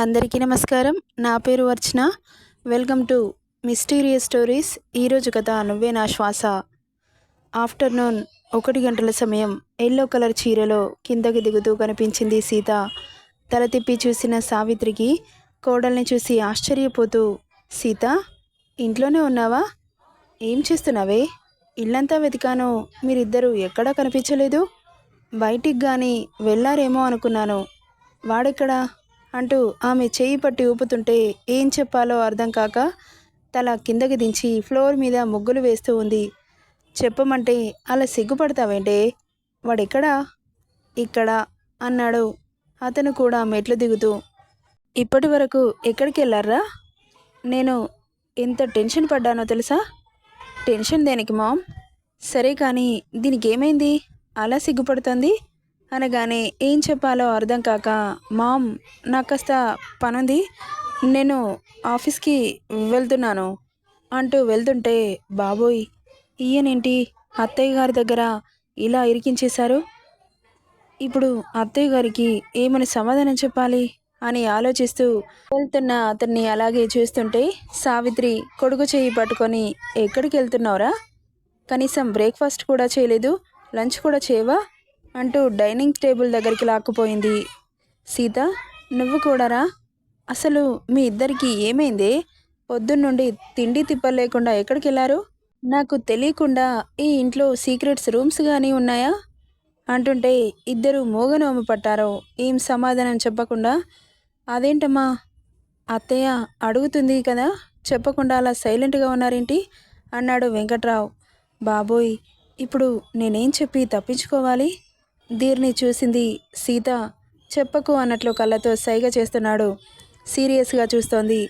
అందరికీ నమస్కారం. నా పేరు Archana. Welcome to mysterious stories. ఈరోజు కథ నువ్వే నా శ్వాస. ఆఫ్టర్నూన్ ఒకటి గంటల సమయం ఎల్లో కలర్ చీరలో కిందకి దిగుతూ కనిపించింది సీత. తల తిప్పి చూసిన సావిత్రికి కోడల్ని చూసి ఆశ్చర్యపోతూ సీత ఇంట్లోనే ఉన్నావా? ఏం చేస్తున్నావే? ఇల్లంతా వెతికాను. మీరిద్దరూ ఎక్కడా కనిపించలేదు? బయటికి కానీ వెళ్ళారేమో అనుకున్నాను. వాడెక్కడా? అంటూ ఆమె చేయి పట్టి ఊపుతుంటే ఏం చెప్పాలో అర్థం కాక తల కిందకి దించి ఫ్లోర్ మీద ముగ్గులు వేస్తూ ఉంది. చెప్పమంటే అలా సిగ్గుపడతావేంటే? వాడెక్కడా? ఇక్కడ? అన్నాడు. అతను కూడా మెట్లు దిగుతూ. ఇప్పటి వరకు ఎక్కడికి వెళ్ళారా నేను ఎంత టెన్షన్ పడ్డానో తెలుసా? టెన్షన్ దేనికి మామ్? సరే కానీ దీనికి ఏమైంది అలా సిగ్గుపడుతుంది? అనగానే ఏం చెప్పాలో అర్థం కాక మామ్ నాకు కాస్త పనుంది. నేను ఆఫీస్కి వెళ్తున్నాను. అంటూ వెళ్తుంటే బాబోయ్ ఈయనేంటి? అత్తయ్య గారి దగ్గర ఇలా ఇరికించేశారు? ఇప్పుడు అత్తయ్య గారికి ఏమని సమాధానం చెప్పాలి? అని ఆలోచిస్తూ వెళ్తున్న అతన్ని అలాగే చూస్తుంటే సావిత్రి కొడుకు చేయి పట్టుకొని ఎక్కడికి వెళ్తున్నావురా కనీసం బ్రేక్ఫాస్ట్ కూడా చేయలేదు లంచ్ కూడా చేయవా? అంటూ డైనింగ్ టేబుల్ దగ్గరికి లాక్కుపోయింది. సీత నువ్వు కూడారా అసలు మీ ఇద్దరికి ఏమైంది? పొద్దున్నుండి తిండి తిప్పలేకుండా ఎక్కడికి వెళ్ళారు నాకు తెలియకుండా ఈ ఇంట్లో సీక్రెట్స్ రూమ్స్ కానీ ఉన్నాయా? అంటుంటే ఇద్దరు మోగనోము పట్టారో ఏం సమాధానం చెప్పకుండా. అదేంటమ్మా? అత్తయ్య అడుగుతుంది కదా చెప్పకుండా అలా సైలెంట్గా ఉన్నారేంటి? అన్నాడు వెంకట్రావు. బాబోయ్ ఇప్పుడు నేనేం చెప్పి తప్పించుకోవాలి? దీర్ని చూసింది సీత. చెప్పకు అన్నట్లు కళ్ళతో సైగ చేస్తున్నాడు. సీరియస్గా చూస్తోంది.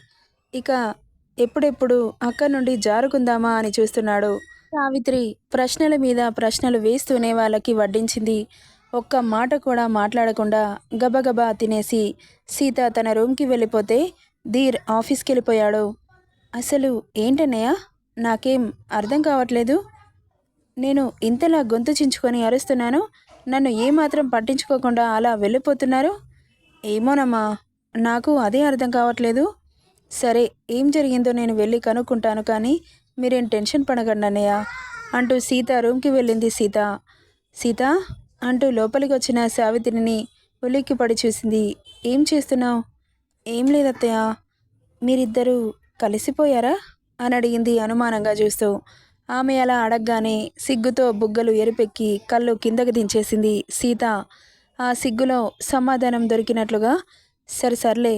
ఇక ఎప్పుడెప్పుడు అక్కడి నుండి జారుకుందామా అని చూస్తున్నాడు. సావిత్రి ప్రశ్నల మీద ప్రశ్నలు వేస్తూనే వాళ్ళకి వడ్డించింది. ఒక్క మాట కూడా మాట్లాడకుండా గబగబా తినేసి సీత తన రూమ్కి వెళ్ళిపోతే ధీర్ ఆఫీస్కి వెళ్ళిపోయాడు అసలు ఏంటన్నయ్య? నాకేం అర్థం కావట్లేదు. నేను ఇంతలా గొంతు చించుకొని అరుస్తున్నాను. నన్ను ఏమాత్రం పట్టించుకోకుండా అలా వెళ్ళిపోతున్నారు? ఏమోనమ్మా నాకు అదే అర్థం కావట్లేదు. సరే ఏం జరిగిందో నేను వెళ్ళి కనుక్కుంటాను కానీ మీరేం టెన్షన్ పడకండి అన్నయ్య అంటూ సీత రూమ్కి వెళ్ళింది సీత. సీత అంటూ లోపలికి వచ్చిన సావిత్రిని ఉలిక్కి పడి చూసింది. ఏం చేస్తున్నావు? ఏం లేదత్తయ్య మీరిద్దరూ కలిసిపోయారా? అని అడిగింది అనుమానంగా చూస్తూ. ఆమె అలా అడగగానే సిగ్గుతో బుగ్గలు ఎరుపెక్కి కళ్ళు కిందకి దించేసింది సీత. ఆ సిగ్గులో సమాధానం దొరికినట్లుగా సరే సర్లే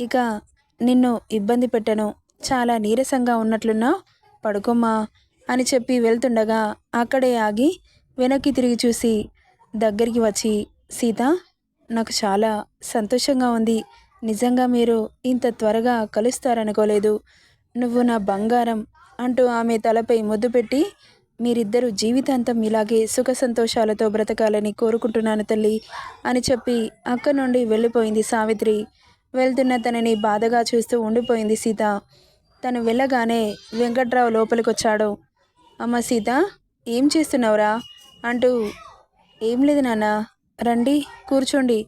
ఇక నిన్ను ఇబ్బంది పెట్టను. చాలా నీరసంగా ఉన్నట్లున్నా పడుకోమ్మా అని చెప్పి వెళ్తుండగా అక్కడే ఆగి వెనక్కి తిరిగి చూసి దగ్గరికి వచ్చి సీత నాకు చాలా సంతోషంగా ఉంది. నిజంగా మీరు ఇంత త్వరగా కలుస్తారనుకోలేదు. నువ్వు నా బంగారం అంటూ ఆమె తలపై ముద్దు పెట్టి మీరిద్దరూ జీవితాంతం ఇలాగే సుఖ సంతోషాలతో బ్రతకాలని కోరుకుంటున్నాను తల్లి అని చెప్పి అక్కడి నుండి వెళ్ళిపోయింది సావిత్రి. వెళ్తున్న తనని బాధగా చూస్తూ ఉండిపోయింది సీత. తను వెళ్ళగానే వెంకట్రావు లోపలికొచ్చాడు. అమ్మ సీత ఏం చేస్తున్నావురా? అంటూ ఏం లేదు నాన్న రండి కూర్చోండి.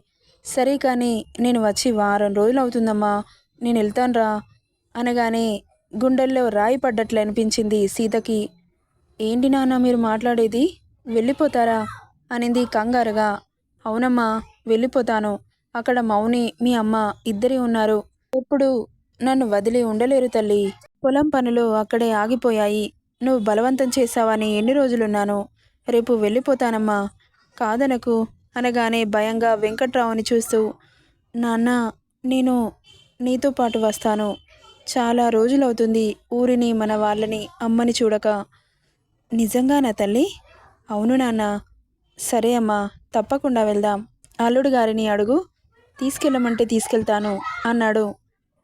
సరే కానీ నేను వచ్చి వారం రోజులు అవుతుందమ్మా నేను వెళ్తానురా అనగానే గుండెల్లో రాయి పడ్డట్లు అనిపించింది సీతకి. ఏంటి నాన్న మీరు మాట్లాడేది? వెళ్ళిపోతారా? అనింది కంగారుగా. అవునమ్మా వెళ్ళిపోతాను. అక్కడ మౌని మీ అమ్మ ఇద్దరి ఉన్నారు. ఇప్పుడు నన్ను వదిలి ఉండలేరు తల్లి. పొలం పనులు అక్కడే ఆగిపోయాయి. నువ్వు బలవంతం చేశావని ఎన్ని రోజులున్నాను. రేపు వెళ్ళిపోతానమ్మా. కాదనకు అనగానే భయంగా వెంకట్రావుని చూస్తూ. నాన్న నేను నీతో పాటు వస్తాను. చాలా రోజులవుతుంది ఊరిని మన వాళ్ళని అమ్మని చూడక. నిజంగానా తల్లి? అవును నాన్న. సరే అమ్మా తప్పకుండా వెళ్దాం. అల్లుడు గారిని అడుగు. తీసుకెళ్ళమంటే తీసుకెళ్తాను అన్నాడు.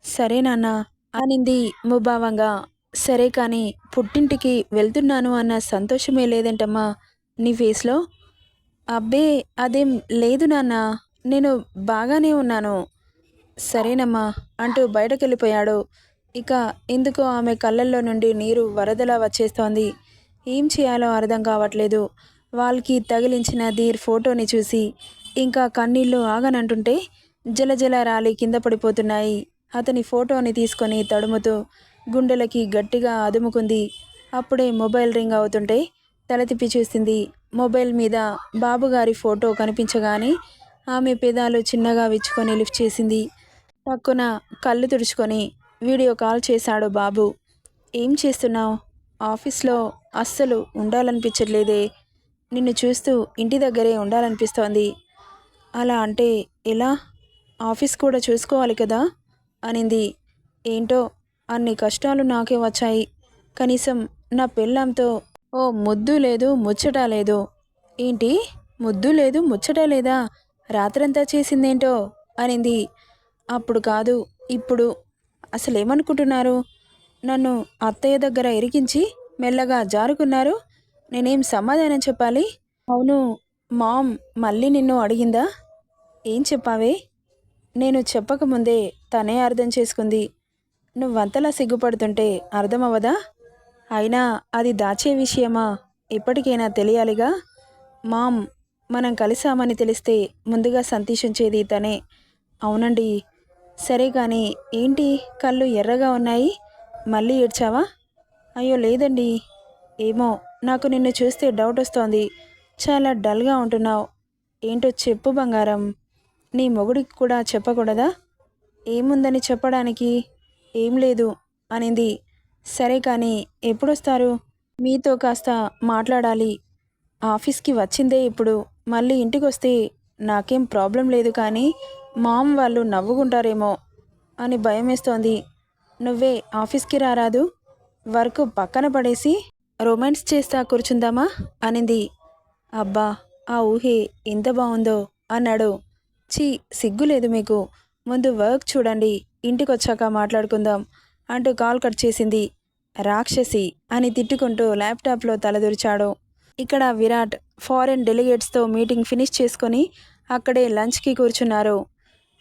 సరే నాన్న అనింది ముభావంగా. సరే కానీ పుట్టింటికి వెళ్తున్నాను అన్న సంతోషమే లేదంటమ్మా నీ ఫేస్లో? అబ్బే అదేం లేదు నాన్న. నేను బాగానే ఉన్నాను. సరేనమ్మా అంటూ బయటకెళ్ళిపోయాడు. ఇక ఎందుకో ఆమె కళ్ళల్లో నుండి నీరు వరదలా వచ్చేస్తోంది? ఏం చేయాలో అర్థం కావట్లేదు. వాళ్ళకి తగిలించిన ధీర్ ఫోటోని చూసి ఇంకా కన్నీళ్ళు ఆగనంటుంటే జలజల రాలి కింద పడిపోతున్నాయి. అతని ఫోటోని తీసుకొని తడుముతూ గుండెలకి గట్టిగా అదుముకుంది. అప్పుడే మొబైల్ రింగ్ అవుతుంటే తల తిప్పి చూసింది. మొబైల్ మీద బాబుగారి ఫోటో కనిపించగానే ఆమె పెదాలు చిన్నగా విచ్చుకొని లిఫ్ట్ చేసింది. పక్కున కళ్ళు తుడుచుకొని వీడియో కాల్ చేశాడు బాబు. ఏం చేస్తున్నావు? ఆఫీస్లో అస్సలు ఉండాలనిపించట్లేదే. నిన్ను చూస్తూ ఇంటి దగ్గరే ఉండాలనిపిస్తోంది. అలా అంటే ఎలా? ఆఫీస్ కూడా చూసుకోవాలి కదా? అనింది. ఏంటో? అన్ని కష్టాలు నాకే వచ్చాయి. కనీసం నా పెళ్ళాంతో ఓ ముద్దు లేదు ముచ్చట లేదు. ఏంటి? ముద్దు లేదు ముచ్చట లేదా? రాత్రంతా చేసిందేంటో? అనింది. అప్పుడు కాదు ఇప్పుడు అసలు ఏమనుకుంటున్నారు నన్ను అత్తయ్య దగ్గర ఇరికించి మెల్లగా జారుకున్నారు. నేనేం సమాధానం చెప్పాలి? అవును మామ్ మళ్ళీ నిన్ను అడిగిందా? ఏం చెప్పావే? నేను చెప్పకముందే తనే అర్థం చేసుకుంది. నువ్వంతలా సిగ్గుపడుతుంటే అర్థమవ్వదా? అయినా అది దాచే విషయమా? ఇప్పటికైనా తెలియాలిగా? మామ్ మనం కలిసామని తెలిస్తే ముందుగా సంతోషించేది తనే. అవునండి సరే కానీ ఏంటి కళ్ళు ఎర్రగా ఉన్నాయి? మళ్ళీ ఏడ్చావా? అయ్యో లేదండి. ఏమో నాకు నిన్ను చూస్తే డౌట్ వస్తోంది. చాలా డల్గా ఉంటున్నావు. ఏంటో చెప్పు బంగారం. నీ మొగుడికి కూడా చెప్పకూడదా? ఏముందని చెప్పడానికి? ఏం లేదు అనింది. సరే కానీ ఎప్పుడొస్తారు? మీతో కాస్త మాట్లాడాలి. ఆఫీస్కి వచ్చిందే ఇప్పుడు. మళ్ళీ ఇంటికి వస్తే నాకేం ప్రాబ్లం లేదు కానీ మామ్ వాళ్ళు నవ్వుకుంటారేమో అని భయమేస్తోంది. నువ్వే ఆఫీస్కి రారాదు వర్క్ పక్కన పడేసి రొమాన్స్ చేస్తా కూర్చుందామా? అనింది. అబ్బా ఆ ఊహే ఎంత బాగుందో అన్నాడు. చీ సిగ్గులేదు మీకు. ముందు వర్క్ చూడండి ఇంటికొచ్చాక మాట్లాడుకుందాం అంటూ కాల్ కట్ చేసింది. రాక్షసి అని తిట్టుకుంటూ ల్యాప్టాప్లో తలదూర్చాడు. ఇక్కడ విరాట్ ఫారెన్ డెలిగేట్స్తో మీటింగ్ ఫినిష్ చేసుకొని అక్కడే లంచ్కి కూర్చున్నారు.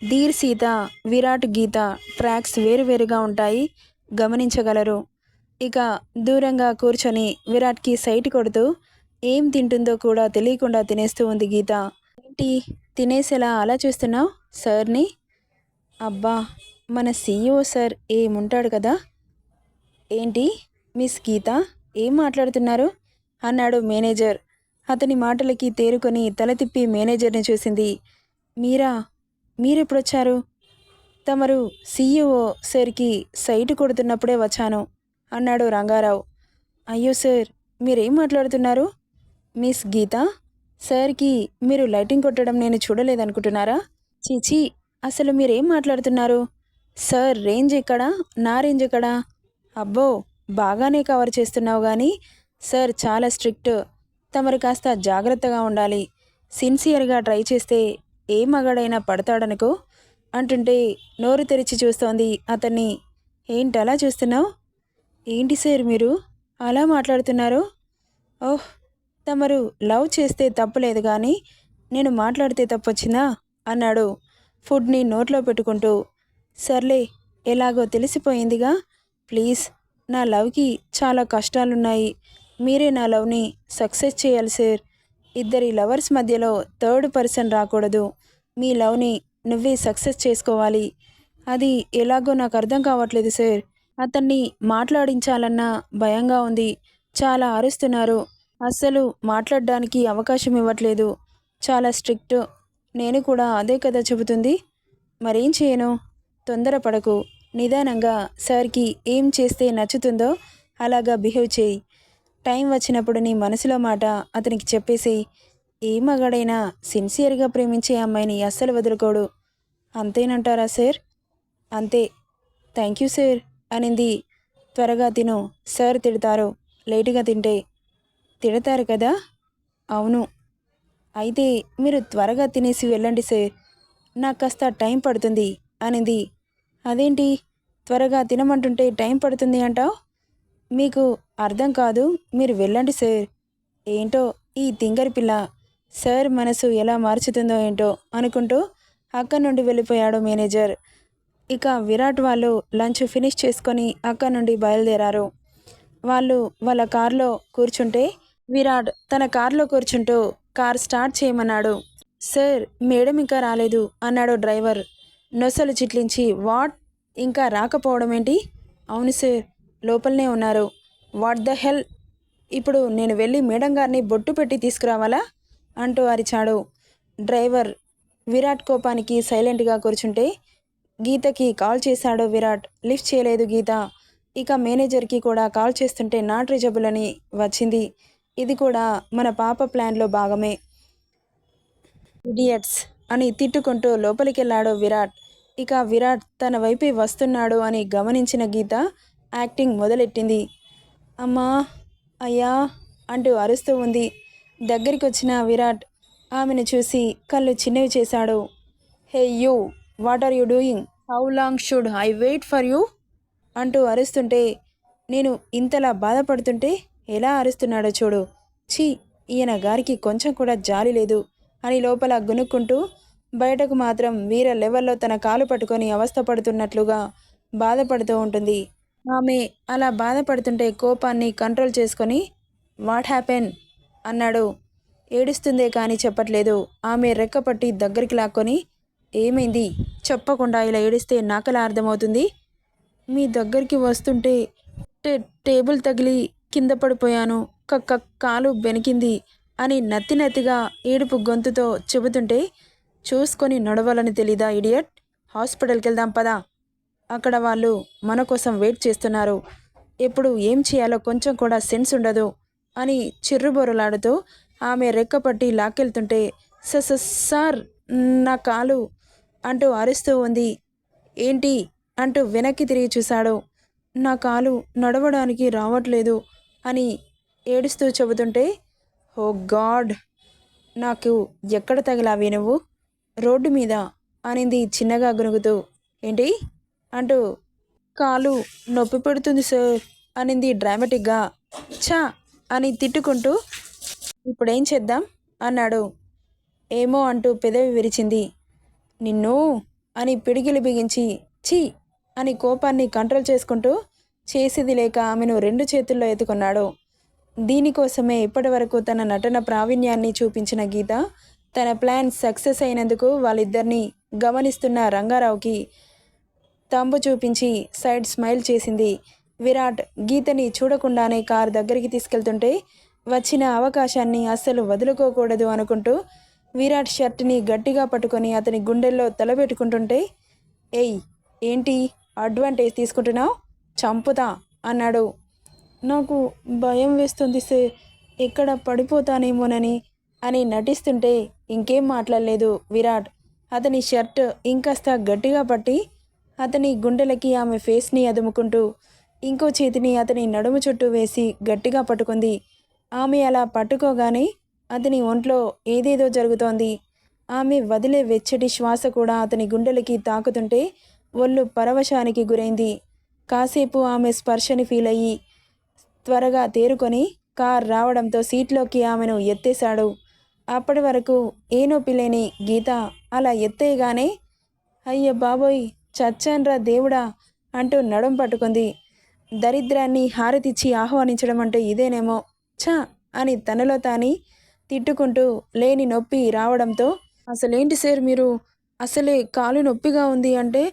ధీర్ సీత విరాట్ గీత ట్రాక్స్ వేరువేరుగా ఉంటాయి గమనించగలరు. ఇక దూరంగా కూర్చొని విరాట్కి సైట్ కొడుతూ ఏం తింటుందో కూడా తెలియకుండా తినేస్తూ ఉంది గీత. ఏంటి తినేసేలా అలా చూస్తున్నావు సార్ని? అబ్బా మన సీఈఓ సార్ ఏముంటాడు కదా? ఏంటి మిస్ గీత ఏం మాట్లాడుతున్నారు? అన్నాడు మేనేజర్. అతని మాటలకి తేరుకొని తల తిప్పి మేనేజర్ని చూసింది. మీరా మీరు ఎప్పుడొచ్చారు తమరు సీఈఓ సార్కి సైటు కొడుతున్నప్పుడే వచ్చాను అన్నాడు రంగారావు. అయ్యో సార్ మీరేం మాట్లాడుతున్నారు? మిస్ గీత సార్కి మీరు లైటింగ్ కొట్టడం నేను చూడలేదనుకుంటున్నారా? చీచి అసలు మీరేం మాట్లాడుతున్నారు? సార్ రేంజ్ ఎక్కడా? నా రేంజ్ ఎక్కడా? అబ్బో బాగానే కవర్ చేస్తున్నావు కానీ సార్ చాలా స్ట్రిక్ట్. తమరు కాస్త జాగ్రత్తగా ఉండాలి. సిన్సియర్గా ట్రై చేస్తే ఏ మగాడైనా పడతాడనుకో? అంటుంటే నోరు తెరిచి చూస్తోంది అతన్ని. ఏంటి అలా చూస్తున్నావు? ఏంటి సార్ మీరు? అలా మాట్లాడుతున్నారు? ఓహ్ తమరు లవ్ చేస్తే తప్పులేదు కానీ నేను మాట్లాడితే తప్పొచ్చిందా? అన్నాడు. ఫుడ్ని నోట్లో పెట్టుకుంటూ. సర్లే ఎలాగో తెలిసిపోయిందిగా. ప్లీజ్ నా లవ్కి చాలా కష్టాలున్నాయి. మీరే నా లవ్ని సక్సెస్ చేయాలి సార్. ఇద్దరి లవర్స్ మధ్యలో థర్డ్ పర్సన్ రాకూడదు. మీ లవ్ని నువ్వే సక్సెస్ చేసుకోవాలి. అది ఎలాగో నాకు అర్థం కావట్లేదు సార్. అతన్ని మాట్లాడించాలన్నా భయంగా ఉంది. చాలా అరుస్తున్నారు. అస్సలు మాట్లాడడానికి అవకాశం ఇవ్వట్లేదు. చాలా స్ట్రిక్ట్. నేను కూడా అదే కదా చెబుతుంది. మరేం చేయను? తొందరపడకు. నిదానంగా సార్కి ఏం చేస్తే నచ్చుతుందో అలాగా బిహేవ్ చేయి. టైం వచ్చినప్పుడు నీ మనసులో మాట అతనికి చెప్పేసి ఏ మగాడైనా సిన్సియర్గా ప్రేమించే అమ్మాయిని అస్సలు వదులుకోడు. అంతేనంటారా సార్? అంతే. థ్యాంక్ యూ సార్ అనింది. త్వరగా తిను సార్ తిడతారు. లేటుగా తింటే. తిడతారు కదా? అవును. అయితే మీరు త్వరగా తినేసి వెళ్ళండి సార్. నాకు కాస్త టైం పడుతుంది అనింది. అదేంటి? త్వరగా తినమంటుంటే టైం పడుతుంది అంటావు? మీకు అర్థం కాదు. మీరు వెళ్ళండి సార్. ఏంటో ఈ తింగరి పిల్ల సార్ మనసు ఎలా మార్చుతుందో ఏంటో అనుకుంటూ అక్కడి నుండి వెళ్ళిపోయాడు మేనేజర్. ఇక విరాట్ వాళ్ళు లంచ్ ఫినిష్ చేసుకొని అక్కడి నుండి బయలుదేరారు. వాళ్ళు వాళ్ళ కారులో కూర్చుంటే విరాట్ తన కారులో కూర్చుంటూ కార్ స్టార్ట్ చేయమన్నాడు. సార్ మేడం ఇంకా రాలేదు అన్నాడు డ్రైవర్. నొసలు చిట్లించి వాట్? ఇంకా రాకపోవడం ఏంటి అవును సార్. లోపలనే ఉన్నారు. వాట్ ద హెల్ ఇప్పుడు నేను వెళ్ళి మేడం గారిని బొట్టు పెట్టి తీసుకురావాలా? అంటూ అరిచాడు. డ్రైవర్ విరాట్ కోపానికి సైలెంట్గా కూర్చుంటే గీతకి కాల్ చేశాడు విరాట్. లిఫ్ట్ చేయలేదు గీత. ఇక మేనేజర్కి కూడా కాల్ చేస్తుంటే నాట్ రిజబుల్ అని వచ్చింది. ఇది కూడా మన పాప ప్లాన్లో భాగమే. ఇడియట్స్ అని తిట్టుకుంటూ లోపలికెళ్ళాడు విరాట్. ఇక విరాట్ తన వైపే వస్తున్నాడు అని గమనించిన గీత యాక్టింగ్ మొదలెట్టింది. అమ్మా అయ్యా అంటూ అరుస్తూ ఉంది. దగ్గరికి వచ్చిన విరాట్ ఆమెను చూసి కళ్ళు చిన్నవి చేశాడు. Hey you what are you doing? How long should I wait for you? అంటూ అరుస్తుంటే నేను ఇంతలా బాధపడుతుంటే ఎలా అరుస్తున్నాడో చూడు. ఛీ ఈయన గారికి కొంచెం కూడా జాలి లేదు అని లోపల గునుక్కుంటూ బయటకు మాత్రం వీర లెవెల్లో తన కాలు పట్టుకొని అవస్థపడుతున్నట్లుగా బాధపడుతూ ఉంటుంది. ఆమె అలా బాధపడుతుంటే కోపాన్ని కంట్రోల్ చేసుకొని వాట్ హ్యాపెన్? అన్నాడు. ఏడుస్తుందే కానీ చెప్పట్లేదు. ఆమె రెక్కపట్టి దగ్గరికి లాక్కొని ఏమైంది? చెప్పకుండా ఇలా ఏడిస్తే నాకలా అర్థమవుతుంది? మీ దగ్గరికి వస్తుంటే టే టేబుల్ తగిలి కింద పడిపోయాను. కక్క కాలు బెనికింది అని నత్తి నత్తిగా ఏడుపు గొంతుతో చెబుతుంటే చూసుకొని నడవాలని తెలీదా ఇడియట్? హాస్పిటల్కి వెళ్దాం పదా. అక్కడ వాళ్ళు మన కోసం వెయిట్ చేస్తున్నారు. ఎప్పుడు ఏం చేయాలో కొంచెం కూడా సెన్స్ ఉండదు అని చిర్రుబొరలాడుతూ ఆమె రెక్కపట్టి లాక్కెళ్తుంటే "స- స- సార్ నా కాలు అంటూ అరుస్తూ ఉంది. ఏంటి? అంటూ వెనక్కి తిరిగి చూశాడు. నా కాలు నడవడానికి రావట్లేదు అని ఏడుస్తూ చెబుతుంటే ఓ గాడ్! నాకు ఎక్కడ తగిలావి నువ్వు? రోడ్డు మీద అనింది చిన్నగా గునుగుతూ. ఏంటి? అంటూ కాలు నొప్పి పెడుతుంది సార్ అనింది డ్రామాటిక్గా. ఛా! అని తిట్టుకుంటూ ఇప్పుడేం చేద్దాం? అన్నాడు. ఏమో అంటూ పెదవి విరిచింది. నిన్ను అని పిడికిలి బిగించి ఛీ! అని కోపాన్ని కంట్రోల్ చేసుకుంటూ చేసేది లేక ఆమెను రెండు చేతుల్లో ఎత్తుకున్నాడు. దీనికోసమే ఇప్పటివరకు తన నటన ప్రావీణ్యాన్ని చూపించిన గీత తన ప్లాన్ సక్సెస్ అయినందుకు వాళ్ళిద్దరినీ గమనిస్తున్న రంగారావుకి తంబు చూపించి సైడ్ స్మైల్ చేసింది. విరాట్ గీతని చూడకుండానే కారు దగ్గరికి తీసుకెళ్తుంటే వచ్చిన అవకాశాన్ని అస్సలు వదులుకోకూడదు అనుకుంటూ విరాట్ షర్ట్ని గట్టిగా పట్టుకొని అతని గుండెల్లో తలపెట్టుకుంటుంటే ఏయ్ ఏంటి? అడ్వాంటేజ్ తీసుకుంటున్నావు? చంపుతా అన్నాడు. నాకు భయం వేస్తుంది సే ఎక్కడ పడిపోతానేమోనని అని నటిస్తుంటే ఇంకేం మాట్లాడలేదు విరాట్. అతని షర్ట్ ఇంకాస్త గట్టిగా పట్టి అతని గుండెలకి ఆమె ఫేస్ని అదుముకుంటూ ఇంకో చేతిని అతని నడుము చుట్టూ వేసి గట్టిగా పట్టుకుంది. ఆమె అలా పట్టుకోగానే అతని ఒంట్లో ఏదేదో జరుగుతోంది. ఆమె వదిలే వెచ్చటి శ్వాస కూడా అతని గుండెలకి తాకుతుంటే ఒళ్ళు పరవశానికి గురైంది. కాసేపు ఆమె స్పర్శని ఫీల్ అయ్యి త్వరగా తేరుకొని కార్ రావడంతో సీట్లోకి ఆమెను ఎత్తేశాడు. అప్పటి వరకు ఏ నొప్పి లేని గీత అలా ఎత్తేయగానే అయ్య బాబోయ్ చచ్చాన్రా దేవుడా అంటూ నడుం పట్టుకుంది. దరిద్రాన్ని హారతిచ్చి ఆహ్వానించడం అంటే ఇదేనేమో. ఛ! అని తనలో తాని తిట్టుకుంటూ లేని నొప్పి రావడంతో అసలేంటి సార్ మీరు? అసలే కాలు నొప్పిగా ఉంది అంటే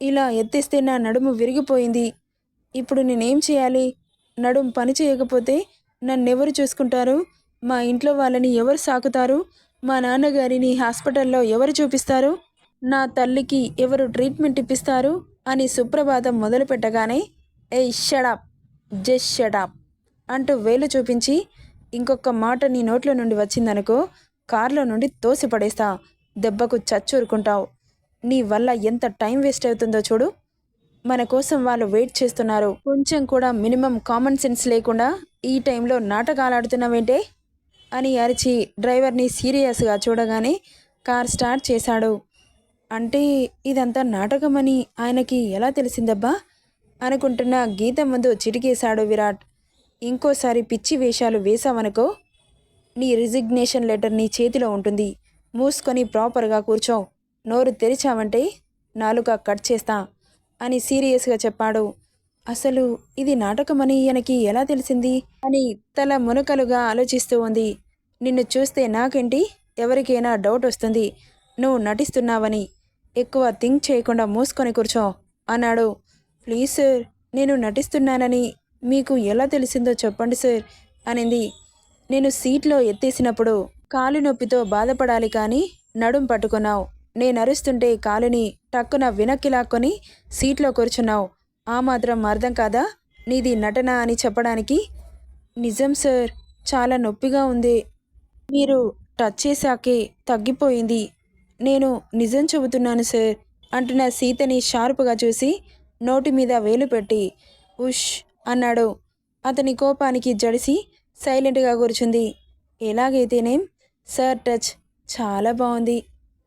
ఇలా ఎత్తేస్తే నా నడుము విరిగిపోయింది. ఇప్పుడు నేనేం చేయాలి? నడుం పని చేయకపోతే నన్నెవరు చూసుకుంటారు? మా ఇంట్లో వాళ్ళని ఎవరు సాకుతారు? మా నాన్నగారిని హాస్పిటల్లో ఎవరు చూపిస్తారు? నా తల్లికి ఎవరు ట్రీట్మెంట్ ఇప్పిస్తారు అని సుప్రభాతం మొదలుపెట్టగానే ఏ shut up just shut up అంటూ వేలు చూపించి ఇంకొక మాట నీ నోట్లో నుండి వచ్చిందనుకో కారులో నుండి తోసి పడేస్తా దెబ్బకు చచ్చూరుకుంటావు. నీ వల్ల ఎంత టైం వేస్ట్ అవుతుందో చూడు. మన కోసం వాళ్ళు వెయిట్ చేస్తున్నారు. కొంచెం కూడా మినిమం కామన్ సెన్స్ లేకుండా ఈ టైంలో నాటకాలాడుతున్నావేంటే? అని అరిచి డ్రైవర్ని సీరియస్గా చూడగానే కార్ స్టార్ట్ చేశాడు. అంటే ఇదంతా నాటకమని ఆయనకి ఎలా తెలిసిందబ్బా? అనుకుంటున్న గీత ముందు చిటికేశాడు విరాట్. ఇంకోసారి పిచ్చి వేషాలు వేశావనుకో. నీ రిజిగ్నేషన్ లెటర్ నీ చేతిలో ఉంటుంది. మూసుకొని ప్రాపర్గా కూర్చో. నోరు తెరిచావంటే నాలుక కట్ చేస్తా అని సీరియస్గా చెప్పాడు. అసలు ఇది నాటకమని ఈయనకి ఎలా తెలిసింది? అని తల మునకలుగా ఆలోచిస్తూ ఉంది. నిన్ను చూస్తే నాకేంటి? ఎవరికైనా డౌట్ వస్తుంది. నువ్వు నటిస్తున్నావని. ఎక్కువ థింక్ చేయకుండా మూసుకొని కూర్చో అన్నాడు. ప్లీజ్ సార్ నేను నటిస్తున్నానని మీకు ఎలా తెలిసిందో చెప్పండి సార్ అనింది. నేను సీట్లో ఎత్తేసినప్పుడు కాలు నొప్పితో బాధపడాలి కానీ నడుం పట్టుకున్నావు. నేను అరుస్తుంటే కాలుని టక్కున వెనక్కి లాక్కొని సీట్లో కూర్చున్నావు. ఆ మాత్రం అర్థం కాదా? నీది నటన అని చెప్పడానికి. నిజం సార్ చాలా నొప్పిగా ఉంది. మీరు టచ్ చేశాకే తగ్గిపోయింది. నేను నిజం చెబుతున్నాను సార్ అంటున్న సీతని షార్పుగా చూసి నోటి మీద వేలు పెట్టి ఉష్ అన్నాడు. అతని కోపానికి జడిసి సైలెంట్గా కూర్చుంది. ఎలాగైతేనేం? సార్ టచ్ చాలా బాగుంది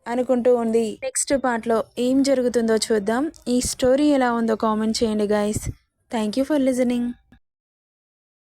అనుకుంటూ ఉంది. నెక్స్ట్ పార్ట్లో ఏం జరుగుతుందో చూద్దాం. ఈ స్టోరీ ఎలా ఉందో కామెంట్ చేయండి guys thank you for listening.